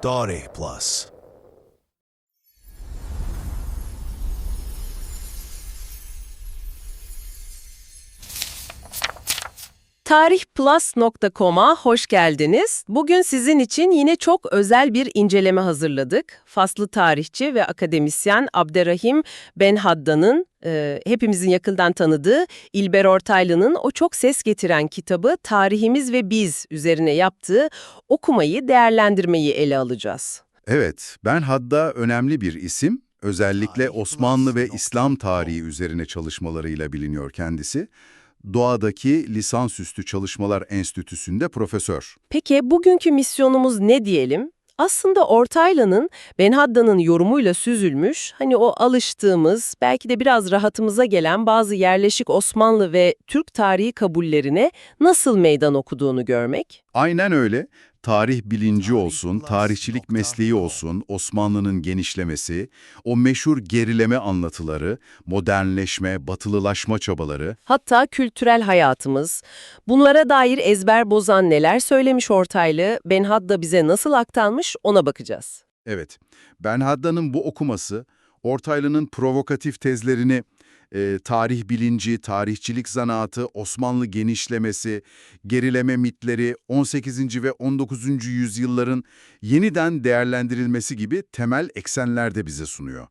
Dare Plus. Tarihplus.com'a hoş geldiniz. Bugün sizin için yine çok özel bir inceleme hazırladık. Faslı tarihçi ve akademisyen Abderrahim Ben Haddad'ın e, hepimizin yakından tanıdığı İlber Ortaylı'nın o çok ses getiren kitabı Tarihimiz ve Biz üzerine yaptığı okumayı, değerlendirmeyi ele alacağız. Evet, Ben Hadda önemli bir isim. Özellikle Osmanlı ve İslam tarihi üzerine çalışmalarıyla biliniyor kendisi. Doğa'daki Lisansüstü Çalışmalar Enstitüsü'nde profesör. Peki bugünkü misyonumuz ne diyelim? Aslında Ortaylı'nın Ben Haddad'ın yorumuyla süzülmüş, hani o alıştığımız, belki de biraz rahatımıza gelen bazı yerleşik Osmanlı ve Türk tarihi kabullerine nasıl meydan okuduğunu görmek. Aynen öyle. Tarih bilinci olsun, tarihçilik mesleği olsun, Osmanlı'nın genişlemesi, o meşhur gerileme anlatıları, modernleşme, batılılaşma çabaları, Hatta kültürel hayatımız. Bunlara dair ezber bozan neler söylemiş Ortaylı, Ben Haddad bize nasıl aktarmış ona bakacağız. Evet, Ben Hadda'nın bu okuması, Ortaylı'nın provokatif tezlerini, e, tarih bilinci, tarihçilik zanaatı, Osmanlı genişlemesi, gerileme mitleri, 18. ve 19. yüzyılların yeniden değerlendirilmesi gibi temel eksenler de bize sunuyor.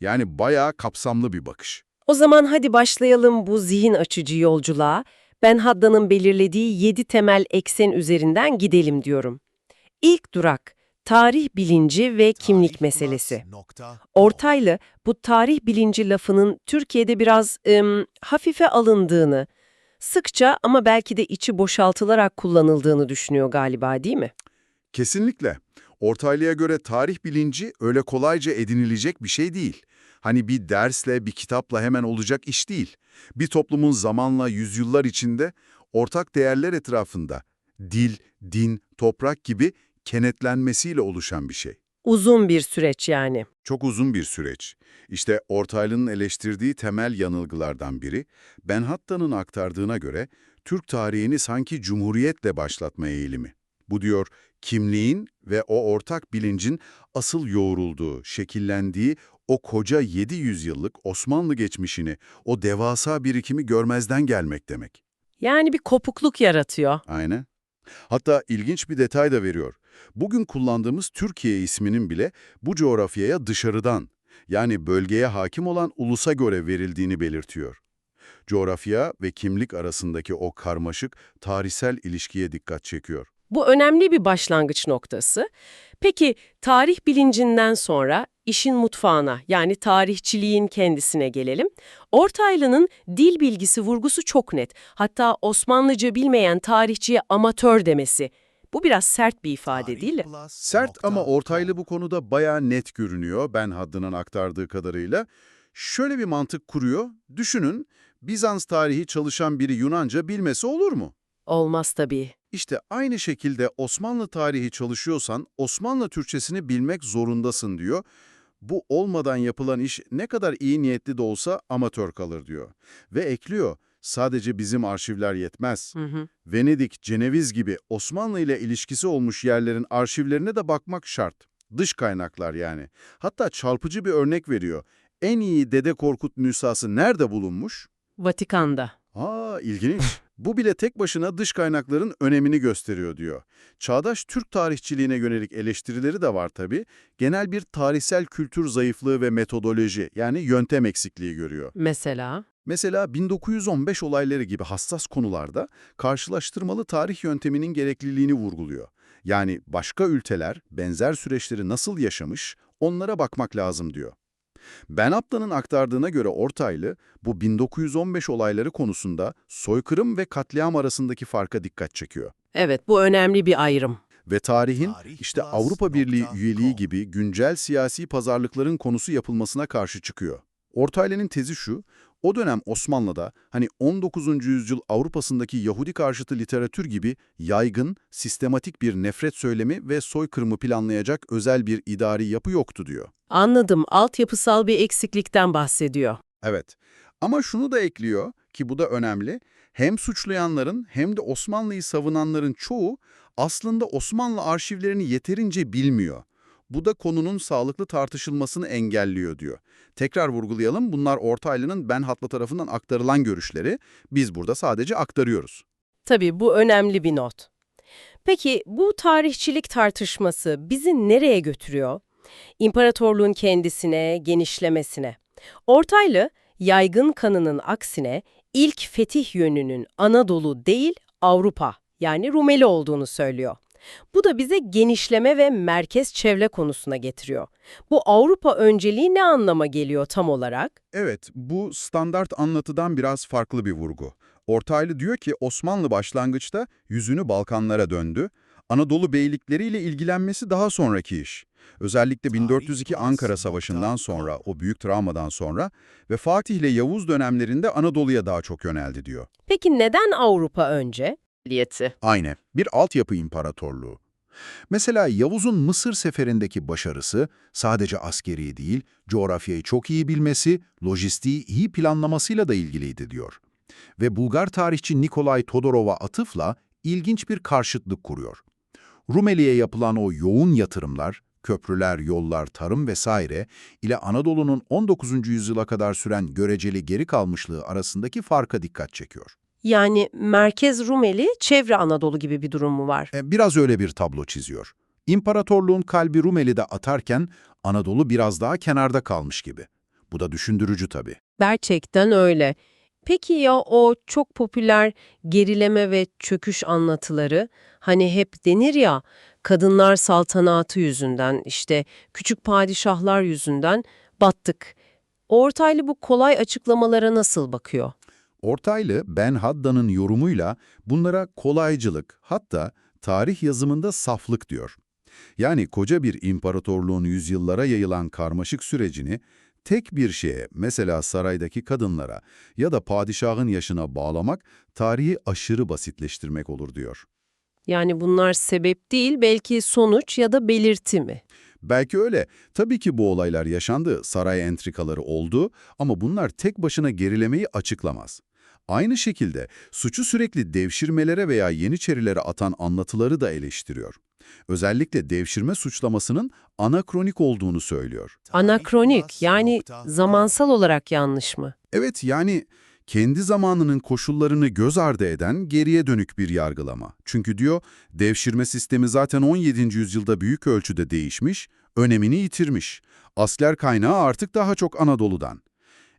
Yani bayağı kapsamlı bir bakış. O zaman hadi başlayalım bu zihin açıcı yolculuğa. Ben Haddad'ın belirlediği yedi temel eksen üzerinden gidelim diyorum. İlk durak, tarih bilinci ve kimlik meselesi. Ortaylı, bu tarih bilinci lafının Türkiye'de biraz ım, hafife alındığını, sıkça ama belki de içi boşaltılarak kullanıldığını düşünüyor galiba değil mi? Kesinlikle. Ortaylı'ya göre tarih bilinci öyle kolayca edinilecek bir şey değil. Hani bir dersle, bir kitapla hemen olacak iş değil. Bir toplumun zamanla, yüzyıllar içinde ortak değerler etrafında dil, din, toprak gibi kenetlenmesiyle oluşan bir şey. Uzun bir süreç yani. Çok uzun bir süreç. İşte Ortaylı'nın eleştirdiği temel yanılgılardan biri, Ben Hatta'nın aktardığına göre Türk tarihini sanki cumhuriyetle başlatma eğilimi. Bu diyor, kimliğin ve o ortak bilincin asıl yoğrulduğu, şekillendiği o koca 700 yıllık Osmanlı geçmişini, o devasa birikimi görmezden gelmek demek. Yani bir kopukluk yaratıyor. Aynen. Hatta ilginç bir detay da veriyor. Bugün kullandığımız Türkiye isminin bile bu coğrafyaya dışarıdan, yani bölgeye hakim olan ulusa göre verildiğini belirtiyor. Coğrafya ve kimlik arasındaki o karmaşık tarihsel ilişkiye dikkat çekiyor. Bu önemli bir başlangıç noktası. Peki tarih bilincinden sonra işin mutfağına yani tarihçiliğin kendisine gelelim. Ortaylı'nın dil bilgisi vurgusu çok net. Hatta Osmanlıca bilmeyen tarihçiye amatör demesi. Bu biraz sert bir ifade değil mi? Sert ama Ortaylı bu konuda bayağı net görünüyor Ben Haddad'ın aktardığı kadarıyla. Şöyle bir mantık kuruyor. Düşünün, Bizans tarihi çalışan biri Yunanca bilmesi olur mu? Olmaz tabii. İşte aynı şekilde Osmanlı tarihi çalışıyorsan Osmanlı Türkçesini bilmek zorundasın diyor. Bu olmadan yapılan iş ne kadar iyi niyetli de olsa amatör kalır diyor. Ve ekliyor, sadece bizim arşivler yetmez. Hı hı. Venedik, Ceneviz gibi Osmanlı ile ilişkisi olmuş yerlerin arşivlerine de bakmak şart. Dış kaynaklar yani. Hatta çarpıcı bir örnek veriyor. En iyi Dede Korkut nüshası nerede bulunmuş? Vatikan'da. Aa ilginç. Bu bile tek başına dış kaynakların önemini gösteriyor diyor. Çağdaş Türk tarihçiliğine yönelik eleştirileri de var tabii. Genel bir tarihsel kültür zayıflığı ve metodoloji yani yöntem eksikliği görüyor. Mesela? Mesela 1915 olayları gibi hassas konularda karşılaştırmalı tarih yönteminin gerekliliğini vurguluyor. Yani başka ülkeler benzer süreçleri nasıl yaşamış onlara bakmak lazım diyor. Ben Aptan'ın aktardığına göre Ortaylı, bu 1915 olayları konusunda soykırım ve katliam arasındaki farka dikkat çekiyor. Evet bu önemli bir ayrım. Ve tarihin işte Avrupa Birliği üyeliği gibi güncel siyasi pazarlıkların konusu yapılmasına karşı çıkıyor. Ortaylı'nın tezi şu, o dönem Osmanlı'da hani 19. yüzyıl Avrupa'sındaki Yahudi karşıtı literatür gibi yaygın, sistematik bir nefret söylemi ve soykırımı planlayacak özel bir idari yapı yoktu diyor. Anladım. Altyapısal bir eksiklikten bahsediyor. Evet. Ama şunu da ekliyor ki bu da önemli. Hem suçlayanların hem de Osmanlı'yı savunanların çoğu aslında Osmanlı arşivlerini yeterince bilmiyor. Bu da konunun sağlıklı tartışılmasını engelliyor diyor. Tekrar vurgulayalım bunlar Ortaylı'nın Ben Hatlı tarafından aktarılan görüşleri. Biz burada sadece aktarıyoruz. Tabii bu önemli bir not. Peki bu tarihçilik tartışması bizi nereye götürüyor? İmparatorluğun kendisine, genişlemesine. Ortaylı, yaygın kanının aksine ilk fetih yönünün Anadolu değil Avrupa yani Rumeli olduğunu söylüyor. Bu da bize genişleme ve merkez çevre konusuna getiriyor. Bu Avrupa önceliği ne anlama geliyor tam olarak? Evet, bu standart anlatıdan biraz farklı bir vurgu. Ortaylı diyor ki Osmanlı başlangıçta yüzünü Balkanlara döndü. Anadolu beylikleriyle ilgilenmesi daha sonraki iş. Özellikle 1402 Ankara Savaşı'ndan sonra, o büyük travmadan sonra ve Fatih ile Yavuz dönemlerinde Anadolu'ya daha çok yöneldi diyor. Peki neden Avrupa önce? Aynen, bir altyapı imparatorluğu. Mesela Yavuz'un Mısır seferindeki başarısı sadece askeri değil, coğrafyayı çok iyi bilmesi, lojistiği iyi planlamasıyla da ilgiliydi diyor. Ve Bulgar tarihçi Nikolay Todorov'a atıfla ilginç bir karşıtlık kuruyor. Rumeli'ye yapılan o yoğun yatırımlar, köprüler, yollar, tarım vesaire ile Anadolu'nun 19. yüzyıla kadar süren göreceli geri kalmışlığı arasındaki farka dikkat çekiyor. Yani Merkez Rumeli, Çevre Anadolu gibi bir durum mu var? E, biraz öyle bir tablo çiziyor. İmparatorluğun kalbi Rumeli'de atarken Anadolu biraz daha kenarda kalmış gibi. Bu da düşündürücü tabii. Gerçekten öyle. Peki ya o çok popüler gerileme ve çöküş anlatıları? Hani hep denir ya, kadınlar saltanatı yüzünden, işte küçük padişahlar yüzünden battık. Ortaylı bu kolay açıklamalara nasıl bakıyor? Ortaylı Ben Hadda'nın yorumuyla bunlara kolaycılık hatta tarih yazımında saflık diyor. Yani koca bir imparatorluğun yüzyıllara yayılan karmaşık sürecini tek bir şeye mesela saraydaki kadınlara ya da padişahın yaşına bağlamak tarihi aşırı basitleştirmek olur diyor. Yani bunlar sebep değil, belki sonuç ya da belirti mi? Belki öyle. Tabii ki bu olaylar yaşandı, saray entrikaları oldu ama bunlar tek başına gerilemeyi açıklamaz. Aynı şekilde suçu sürekli devşirmelere veya yeniçerilere atan anlatıları da eleştiriyor. Özellikle devşirme suçlamasının anakronik olduğunu söylüyor. Anakronik, yani zamansal olarak yanlış mı? Evet yani kendi zamanının koşullarını göz ardı eden geriye dönük bir yargılama. Çünkü diyor devşirme sistemi zaten 17. yüzyılda büyük ölçüde değişmiş, önemini yitirmiş. Asler kaynağı artık daha çok Anadolu'dan.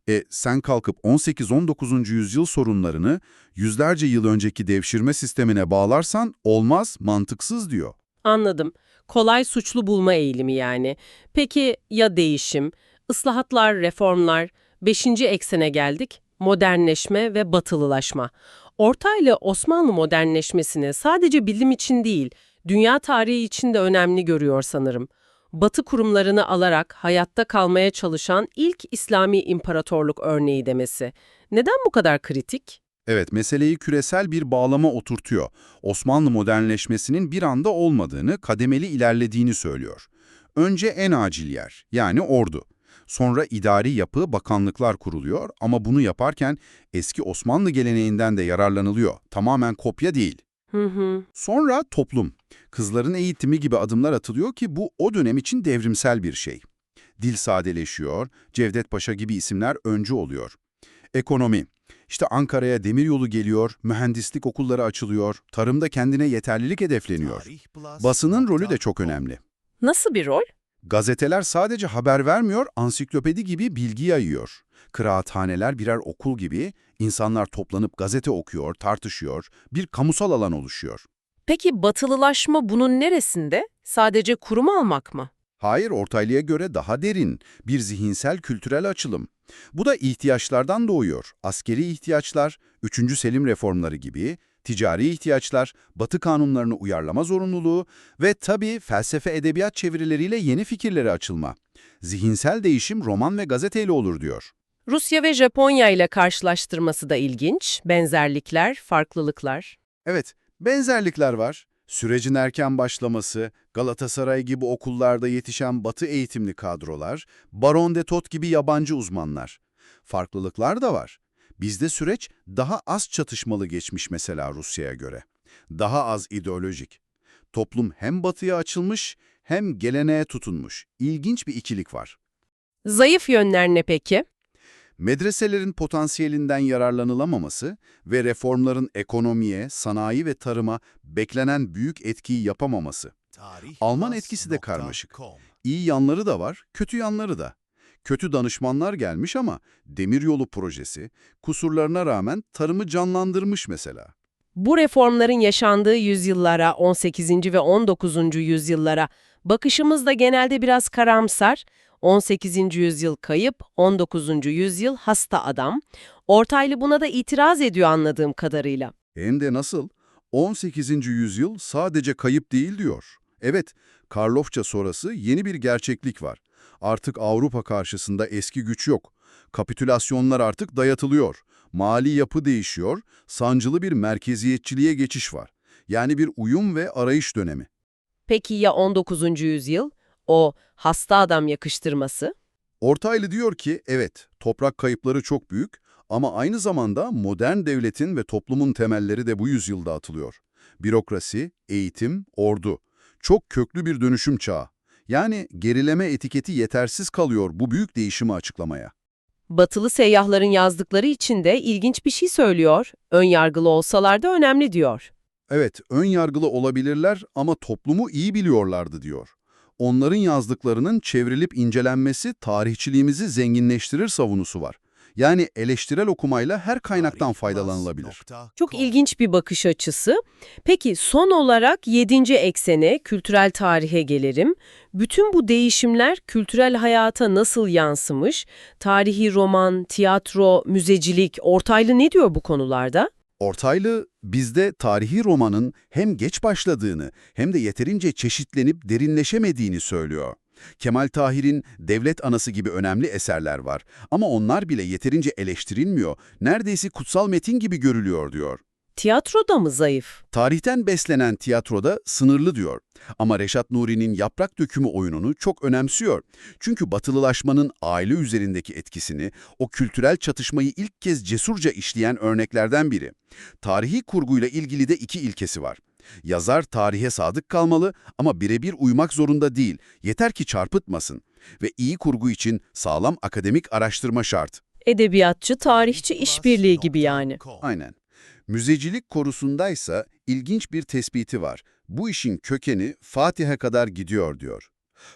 E sen kalkıp 18-19. yüzyıl sorunlarını yüzlerce yıl önceki devşirme sistemine bağlarsan olmaz, mantıksız diyor. Anladım. Kolay suçlu bulma eğilimi yani. Peki ya değişim? Islahatlar, reformlar, beşinci eksene geldik. Modernleşme ve batılılaşma. Ortaylı Osmanlı modernleşmesini sadece bilim için değil, dünya tarihi için de önemli görüyor sanırım. Batı kurumlarını alarak hayatta kalmaya çalışan ilk İslami imparatorluk örneği demesi. Neden bu kadar kritik? Evet, meseleyi küresel bir bağlama oturtuyor. Osmanlı modernleşmesinin bir anda olmadığını, kademeli ilerlediğini söylüyor. Önce en acil yer, yani ordu. Sonra idari yapı, bakanlıklar kuruluyor ama bunu yaparken eski Osmanlı geleneğinden de yararlanılıyor. Tamamen kopya değil. Hı hı. Sonra toplum. Kızların eğitimi gibi adımlar atılıyor ki bu o dönem için devrimsel bir şey. Dil sadeleşiyor, Cevdet Paşa gibi isimler öncü oluyor. Ekonomi. İşte Ankara'ya demiryolu geliyor, mühendislik okulları açılıyor, tarımda kendine yeterlilik hedefleniyor. Basının rolü de çok önemli. Nasıl bir rol? Gazeteler sadece haber vermiyor, ansiklopedi gibi bilgi yayıyor. Kıraathaneler birer okul gibi, insanlar toplanıp gazete okuyor, tartışıyor, bir kamusal alan oluşuyor. Peki batılılaşma bunun neresinde? Sadece kurum almak mı? Hayır, Ortaylı'ya göre daha derin, bir zihinsel kültürel açılım. Bu da ihtiyaçlardan doğuyor. Askeri ihtiyaçlar, 3. Selim reformları gibi, ticari ihtiyaçlar, batı kanunlarını uyarlama zorunluluğu ve tabii felsefe edebiyat çevirileriyle yeni fikirlere açılma. Zihinsel değişim roman ve gazeteyle olur diyor. Rusya ve Japonya ile karşılaştırması da ilginç. Benzerlikler, farklılıklar. Evet, benzerlikler var. Sürecin erken başlaması, Galatasaray gibi okullarda yetişen batı eğitimli kadrolar, Baron de Tot gibi yabancı uzmanlar. Farklılıklar da var. Bizde süreç daha az çatışmalı geçmiş mesela Rusya'ya göre. Daha az ideolojik. Toplum hem batıya açılmış hem geleneğe tutunmuş. İlginç bir ikilik var. Zayıf yönler ne peki? Medreselerin potansiyelinden yararlanılamaması ve reformların ekonomiye, sanayi ve tarıma beklenen büyük etkiyi yapamaması. Alman etkisi de karmaşık. İyi yanları da var, kötü yanları da. Kötü danışmanlar gelmiş ama demiryolu projesi kusurlarına rağmen tarımı canlandırmış mesela. Bu reformların yaşandığı yüzyıllara, 18. ve 19. yüzyıllara bakışımız da genelde biraz karamsar. 18. yüzyıl kayıp, 19. yüzyıl hasta adam. Ortaylı buna da itiraz ediyor anladığım kadarıyla. Hem de nasıl? 18. yüzyıl sadece kayıp değil diyor. Evet, Karlofça sonrası yeni bir gerçeklik var. Artık Avrupa karşısında eski güç yok. Kapitülasyonlar artık dayatılıyor. Mali yapı değişiyor, sancılı bir merkeziyetçiliğe geçiş var. Yani bir uyum ve arayış dönemi. Peki ya 19. yüzyıl? O hasta adam yakıştırması? Ortaylı diyor ki, evet, toprak kayıpları çok büyük ama aynı zamanda modern devletin ve toplumun temelleri de bu yüzyılda atılıyor. Bürokrasi, eğitim, ordu. Çok köklü bir dönüşüm çağı. Yani gerileme etiketi yetersiz kalıyor bu büyük değişimi açıklamaya. Batılı seyyahların yazdıkları için de ilginç bir şey söylüyor. Ön yargılı olsalar da önemli diyor. Evet, ön yargılı olabilirler ama toplumu iyi biliyorlardı diyor. Onların yazdıklarının çevrilip incelenmesi tarihçiliğimizi zenginleştirir savunusu var. Yani eleştirel okumayla her kaynaktan faydalanılabilir. Çok ilginç bir bakış açısı. Peki son olarak 7. eksene, kültürel tarihe gelirim. Bütün bu değişimler kültürel hayata nasıl yansımış? Tarihi roman, tiyatro, müzecilik, ortaylı ne diyor bu konularda? Ortaylı bizde tarihi romanın hem geç başladığını hem de yeterince çeşitlenip derinleşemediğini söylüyor. Kemal Tahir'in Devlet Anası gibi önemli eserler var ama onlar bile yeterince eleştirilmiyor, neredeyse kutsal metin gibi görülüyor diyor. Tiyatroda mı zayıf? Tarihten beslenen tiyatroda sınırlı diyor. Ama Reşat Nuri'nin Yaprak Dökümü oyununu çok önemsiyor. Çünkü batılılaşmanın aile üzerindeki etkisini, o kültürel çatışmayı ilk kez cesurca işleyen örneklerden biri. Tarihi kurguyla ilgili de iki ilkesi var. Yazar tarihe sadık kalmalı ama birebir uymak zorunda değil, yeter ki çarpıtmasın. Ve iyi kurgu için sağlam akademik araştırma şart. Edebiyatçı, tarihçi işbirliği gibi yani. Aynen. Müzecilik korusundaysa ilginç bir tespiti var. Bu işin kökeni Fatih'e kadar gidiyor diyor.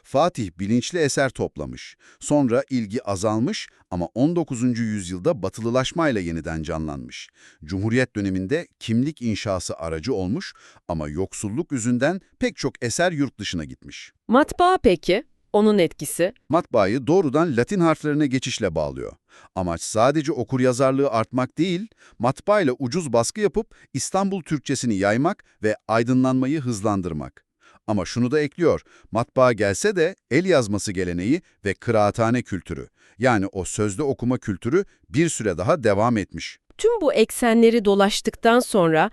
Fatih bilinçli eser toplamış. Sonra ilgi azalmış ama 19. yüzyılda batılılaşmayla yeniden canlanmış. Cumhuriyet döneminde kimlik inşası aracı olmuş ama yoksulluk yüzünden pek çok eser yurt dışına gitmiş. Matbaa peki? Onun etkisi? Matbaayı doğrudan Latin harflerine geçişle bağlıyor. Amaç sadece okuryazarlığı artmak değil, matbaayla ucuz baskı yapıp İstanbul Türkçesini yaymak ve aydınlanmayı hızlandırmak. Ama şunu da ekliyor, matbaa gelse de el yazması geleneği ve kıraathane kültürü, yani o sözde okuma kültürü bir süre daha devam etmiş. Tüm bu eksenleri dolaştıktan sonra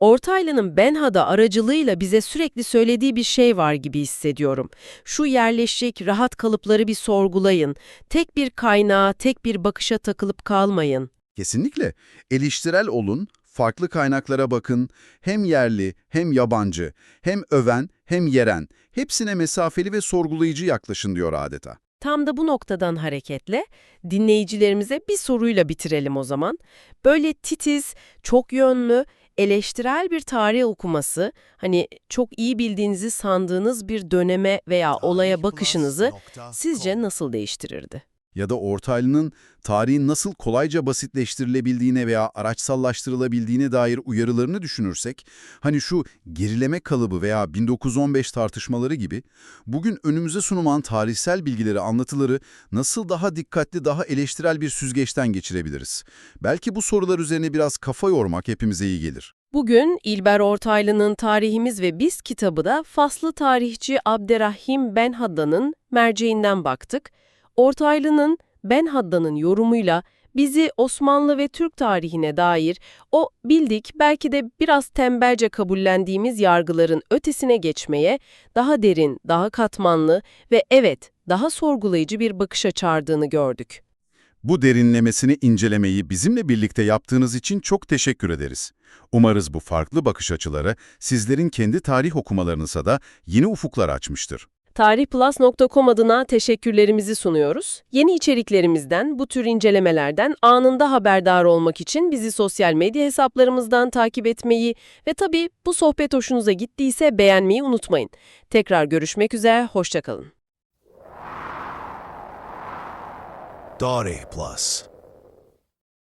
Ortaylı'nın Benha'da aracılığıyla bize sürekli söylediği bir şey var gibi hissediyorum. Şu yerleşik, rahat kalıpları bir sorgulayın. Tek bir kaynağa, tek bir bakışa takılıp kalmayın. Kesinlikle. Eleştirel olun, farklı kaynaklara bakın. Hem yerli hem yabancı, hem öven hem yeren. Hepsine mesafeli ve sorgulayıcı yaklaşın diyor adeta. Tam da bu noktadan hareketle dinleyicilerimize bir soruyla bitirelim o zaman. Böyle titiz, çok yönlü, eleştirel bir tarih okuması, hani çok iyi bildiğinizi sandığınız bir döneme veya olaya bakışınızı sizce nasıl değiştirirdi? Ya da Ortaylı'nın tarihin nasıl kolayca basitleştirilebildiğine veya araçsallaştırılabildiğine dair uyarılarını düşünürsek, hani şu gerileme kalıbı veya 1915 tartışmaları gibi, bugün önümüze sunulan tarihsel bilgileri, anlatıları nasıl daha dikkatli, daha eleştirel bir süzgeçten geçirebiliriz? Belki bu sorular üzerine biraz kafa yormak hepimize iyi gelir. Bugün İlber Ortaylı'nın Tarihimiz ve Biz kitabı da faslı tarihçi Abderrahim Benhadda'nın merceğinden baktık. Ortaylı'nın Benhadda'nın yorumuyla bizi Osmanlı ve Türk tarihine dair o bildik belki de biraz tembelce kabullendiğimiz yargıların ötesine geçmeye, daha derin, daha katmanlı ve evet daha sorgulayıcı bir bakışa çağırdığını gördük. Bu derinlemesini incelemeyi bizimle birlikte yaptığınız için çok teşekkür ederiz. Umarız bu farklı bakış açıları sizlerin kendi tarih okumalarınıza da yeni ufuklar açmıştır. Tarihplus.com adına teşekkürlerimizi sunuyoruz. Yeni içeriklerimizden, bu tür incelemelerden anında haberdar olmak için bizi sosyal medya hesaplarımızdan takip etmeyi ve tabii bu sohbet hoşunuza gittiyse beğenmeyi unutmayın. Tekrar görüşmek üzere, hoşçakalın. Dore Plus.